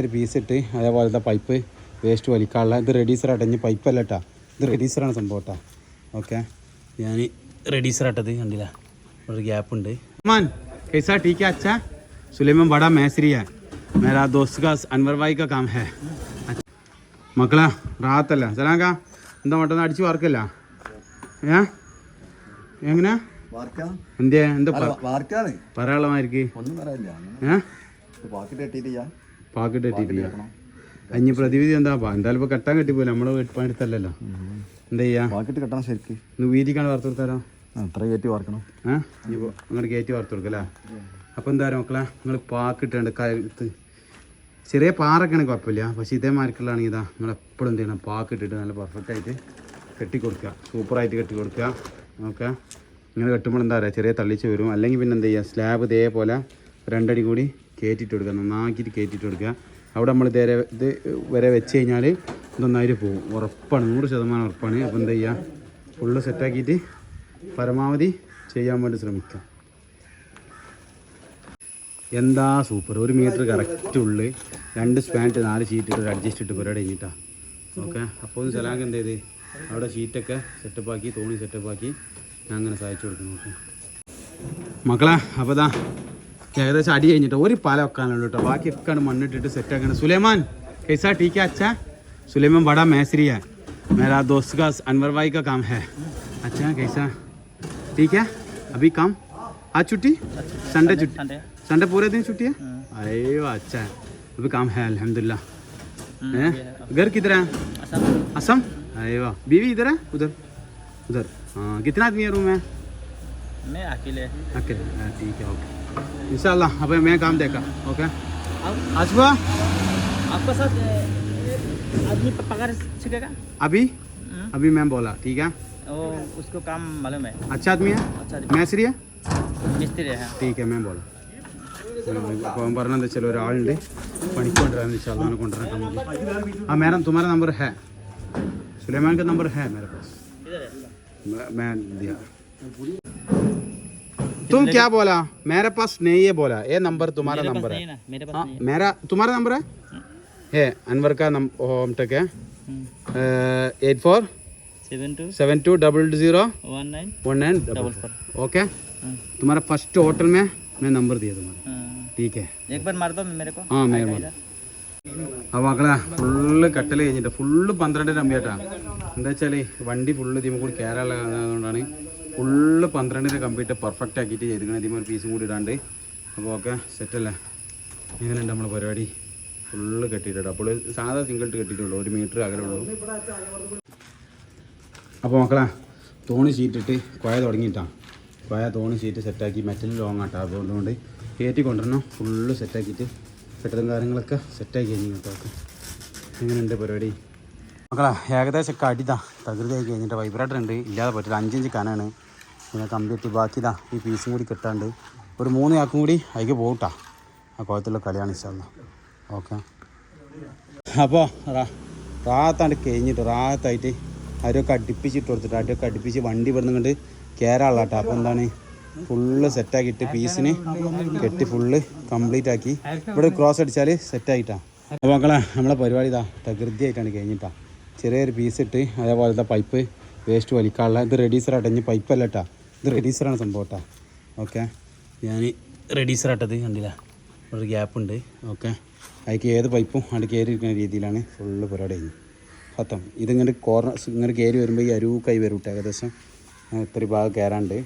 ഒരു പീസ് ഇട്ട് അതേപോലത്തെ പൈപ്പ് വേസ്റ്റ് വലിക്കാനുള്ള ഇത് റെഡീസർ അടഞ്ഞ് പൈപ്പല്ല കേട്ടാ ഇത് റെഡീസറാണ് സംഭവം കേട്ടോ ഓക്കെ ഞാൻ റെഡീസർ ഇട്ടത് കണ്ടില്ല ഒരു ഗ്യാപ്പ് ഉണ്ട് മാൻ कैसा ठीक है अच्छा सुलेमान बड़ा मैसरी है मेरा दोस्त का अनवर भाई का काम है മക്കളെ റാത്തല്ല സലാങ്ക എന്താ മട്ടന്ന് അടിച്ച് വാർക്കല്ല ഏ എങ്ങനെ വാർക്കാം എന്തേ എന്താ അല്ല, വാർക്കാണ് പറയാനുള്ളമാർക്ക് ഒന്നും പറയാനില്ല ഏ പാക്കറ്റ് കെട്ടിയിട്ടില്ല പാക്കിട്ട് അഞ്ഞ് പ്രതിവിധി എന്താ? എന്തായാലും ഇപ്പൊ കെട്ടാൻ കെട്ടിപ്പോലെ നമ്മൾ പണിയെടുത്തല്ലോ എന്താ ചെയ്യാ? പാക്കറ്റ് കെട്ടണം ശരിക്ക്. ഇന്ന് വീതിക്കാണ് വാർത്ത കൊടുത്താലോ അത്ര കയറ്റി വാർക്കണം. അങ്ങനെ കയറ്റി വാർത്ത കൊടുക്കല്ലേ അപ്പൊ എന്താ മക്കളെ നിങ്ങൾ പാക്കിട്ടുണ്ട് കരുത്ത് ചെറിയ പാറൊക്കെയാണ് കുഴപ്പമില്ല. പക്ഷേ ഇതേമാർക്കുള്ളതാണെങ്കിൽ ഇതാ നിങ്ങൾ എപ്പോഴും എന്ത് ചെയ്യണം? പാക്കിട്ടിട്ട് നല്ല പെർഫെക്റ്റ് ആയിട്ട് കെട്ടി കൊടുക്കുക. സൂപ്പറായിട്ട് കെട്ടി കൊടുക്കുക. ഓക്കെ? ഇങ്ങനെ കെട്ടുമ്പോൾ എന്താ പറയുക ചെറിയ തള്ളിച്ച് വരും. അല്ലെങ്കിൽ പിന്നെ എന്ത് ചെയ്യുക സ്ലാബ് ഇതേപോലെ രണ്ടടി കൂടി കയറ്റിയിട്ട് കൊടുക്കുക നന്നാക്കിയിട്ട് കയറ്റിയിട്ട് കൊടുക്കുക അവിടെ നമ്മൾ ഇതേ ഇത് വരെ വെച്ച് കഴിഞ്ഞാൽ ഇതൊന്നായിട്ട് പോകും. ഉറപ്പാണ് നൂറ് ശതമാനം ഉറപ്പാണ്. അപ്പോൾ എന്താ ചെയ്യുക ഫുള്ള് സെറ്റാക്കിയിട്ട് പരമാവധി ചെയ്യാൻ വേണ്ടി ശ്രമിക്കാം. എന്താ സൂപ്പർ ഒരു മീറ്റർ കറക്റ്റ് ഉള്ളിൽ രണ്ട് സ്പാന്റ് നാല് ഷീറ്റ് ഇട്ട് അഡ്ജസ്റ്റ് ഇട്ട് പരിപാടി കഴിഞ്ഞിട്ടാ. ഓക്കെ അപ്പോൾ ഒന്ന് സലാങ്ക് എന്ത് ചെയ്ത്? അവിടെ ഷീറ്റൊക്കെ സെറ്റപ്പ് ആക്കി തോണി സെറ്റപ്പ് ആക്കി ഞാൻ അങ്ങനെ സഹായിച്ചു കൊടുക്കുന്നു ഓക്കെ മക്കളെ അപ്പോൾ ദാ ഏകദേശം അടി കഴിഞ്ഞിട്ട് ഒരു പാല വെക്കാനുള്ളൂ കേട്ടോ ബാക്കിയൊക്കെ മണ്ണിട്ടിട്ട് സെറ്റ് ആക്കണം സുലൈമാൻ कैसा ठीक है अच्छा सुलेमान बड़ा मैसरी है मेरा दोस्त का अनवर भाई का काम है अच्छा कैसा ठीक है अभी काम आज छुट्टी संडे छुट्टी संडे पूरे दिन छुट्टी है अरे वाह अच्छा है अभी काम है अल्हम्दुलिल्लाह हैं? घर किधर है असम अरे वाह बीवी इधर है उधर उधर हाँ कितना आदमी है रूम में मैं अकेले अकेले हाँ, ठीक है ओके इंशाल्लाह अब मैं काम देखा ओके आज हुआ आपका साथ ए, आदमी प- पगार सीखेगा अभी हम्म। अभी मैं बोला ठीक है वो उसको काम मालूम है अच्छा आदमी है अच्छा मैसरी है मिस्त्री है ठीक है मैं बोला അപ്പോൾ അവൻ പറഞ്ഞത് വെച്ചാൽ ഒരാളുണ്ട് പണിക്ക് കൊണ്ടുവരാന്ന് വെച്ചാൽ അള്ളാനെ കൊണ്ടുവരാൻ കമ്പനി हाँ मैडम तुम्हारा नंबर है सुलेमान का नंबर है मेरे पास इधर है मैं मैं दिया तुम क्या बोला मेरे पास नहीं है बोला ये नंबर तुम्हारा मेरे पास नंबर नहीं है है ना मेरे पास हाँ नहीं मेरा तुम्हारा नंबर है है अनवर का नंबर होम तक है है eight four seven two seven two double zero one nine one nine double four okay तुम्हारा फर्स्ट होटल में मैं नंबर दिया तुम्हारा ठीक है एक बार मार दो मेरे को ആ മേൽ इधर അപ്പോൾ മക്കളെ ഫുള്ള് കട്ടൽ കഴിഞ്ഞിട്ട് ഫുള്ള് പന്ത്രണ്ട് കമ്പിയാട്ടാ എന്താ വെച്ചാൽ വണ്ടി ഫുള്ള് ഇതിമ കൂടി കയറാനുള്ളതുകൊണ്ടാണ് ഫുള്ള് പന്ത്രണ്ടിന്റെ കംപ്ലീറ്റ് പെർഫെക്റ്റ് ആക്കിയിട്ട് ചെയ്തിരിക്കണം ഇതിമൊരു പീസും കൂടി ഇടാണ്ട്. അപ്പോൾ ഓക്കെ സെറ്റല്ലേ ഇങ്ങനെയുണ്ട് നമ്മളെ പരിപാടി. ഫുള്ള് കെട്ടിയിട്ട് അപ്പോൾ സാധാ സിംഗിൾ കെട്ടിയിട്ടുള്ളൂ. ഒരു മീറ്റർ അകലുള്ളൂ അപ്പോൾ മക്കളെ തോണി ഷീറ്റിട്ട് കുഴ തുടങ്ങിയിട്ടാണ് കുഴ തോണി ഷീറ്റ് സെറ്റാക്കി മെറ്റൽ ലോങ് ആട്ടോ. അതുകൊണ്ട് കയറ്റി കൊണ്ടുവരണം. ഫുള്ള് സെറ്റാക്കിയിട്ട് കെട്ടിടം കാര്യങ്ങളൊക്കെ സെറ്റാക്കി കഴിഞ്ഞു കേട്ടോ. ഓക്കെ എങ്ങനെയുണ്ട് പരിപാടി. മക്കളാ ഏകദേശം ഒക്കെ അടിതാ. തകൃതിയായി കഴിഞ്ഞിട്ട് വൈബ്രേറ്റർ ഉണ്ട്. ഇല്ലാതെ പറ്റില്ല. അഞ്ചഞ്ച് കനാണ്. പിന്നെ കമ്പ്യൂട്ടർ ബാക്കിതാ ഈ പീസും കൂടി കിട്ടാണ്ട് ഒരു മൂന്ന് ചാക്കും കൂടി അതിക്ക് പോകട്ടാ ആ കുളത്തുള്ള കളിയാണ് ഇഷ്ടം ഓക്കെ. അപ്പോൾ റാത്താണ്ട് കഴിഞ്ഞിട്ട് റാത്തായിട്ട് അവരൊക്കെ അടുപ്പിച്ചിട്ട് കൊടുത്തിട്ട് അവരൊക്കെ അടുപ്പിച്ച് വണ്ടി ഇവിടുന്ന് കൊണ്ട് കയറാനുള്ള കേട്ടോ അപ്പോൾ എന്താണ് ഫുള്ള് സെറ്റാക്കിയിട്ട് പീസിന് കെട്ടി ഫുള്ള് കംപ്ലീറ്റ് ആക്കി. ഇവിടെ ക്രോസ് അടിച്ചാൽ സെറ്റായിട്ടാണ് അപ്പോൾ മക്കളെ നമ്മളെ പരിപാടി ഇതാ തകൃതിയായിട്ടാണ് കഴിഞ്ഞിട്ടാ. ചെറിയൊരു പീസ് ഇട്ട് അതേപോലത്തെ പൈപ്പ് വേസ്റ്റ് വലിക്കാനുള്ള ഇത് റെഡീസർ അടഞ്ഞ് പൈപ്പല്ല ഇത് റെഡീസറാണ് സംഭവം കേട്ടോ ഓക്കെ ഞാൻ റെഡീസർ ഇട്ടത് കണ്ടില്ല. ഒരു ഗ്യാപ്പ് ഉണ്ട്. ഓക്കെ അതിക്ക് ഏത് പൈപ്പും അവിടെ കയറി ഇരിക്കുന്ന രീതിയിലാണ് ഫുള്ള് കഴിഞ്ഞു പത്തം ഇതിങ്ങനെ കോർണർ ഇങ്ങനെ കയറി വരുമ്പോൾ ഈ അരൂ കൈ വരും ഏകദേശം ഇത്ര ഭാഗം കയറാണ്ട്